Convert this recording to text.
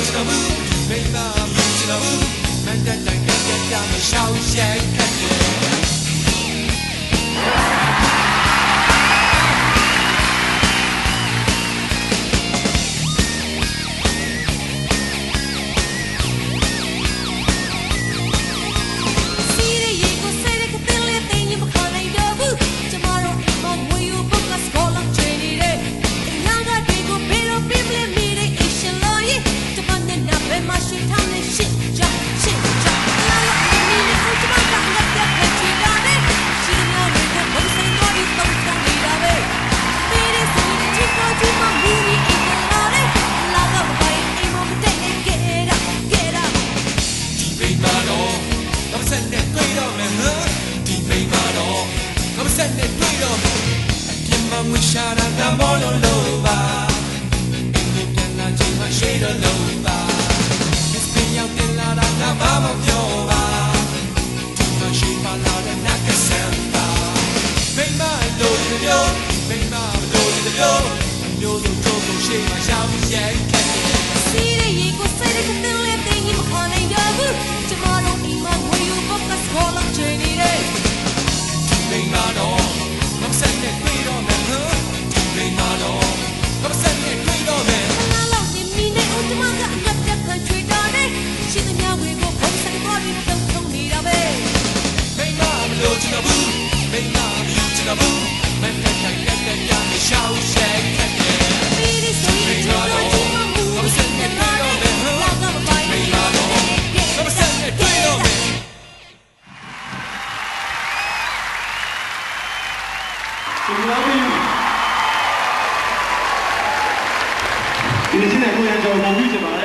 လို့ချင်ဘူးမိမမချင်ဘူးမန်တန်တန်ကက်ကြမ်းမရှောင်ရှက်ခဲ့ ငွေရှာတာတမောလို့လို့ပါဒီလိုပြန်လာချိန်မှာရှိတော့လို့ပါဒီစပင်ရောက်တင်လာတာကဘာမှပြောပါဒီမှာရှိပါလာတဲ့နတ်ကဆန်ပါမိမတို့ပြောမိမတို့ပြောမျိုးစုံတို့ရှိမှရှောင်းရဲ့ love you. ဒီနေ့ကိုရကြောင်းမမှုချင်ပါ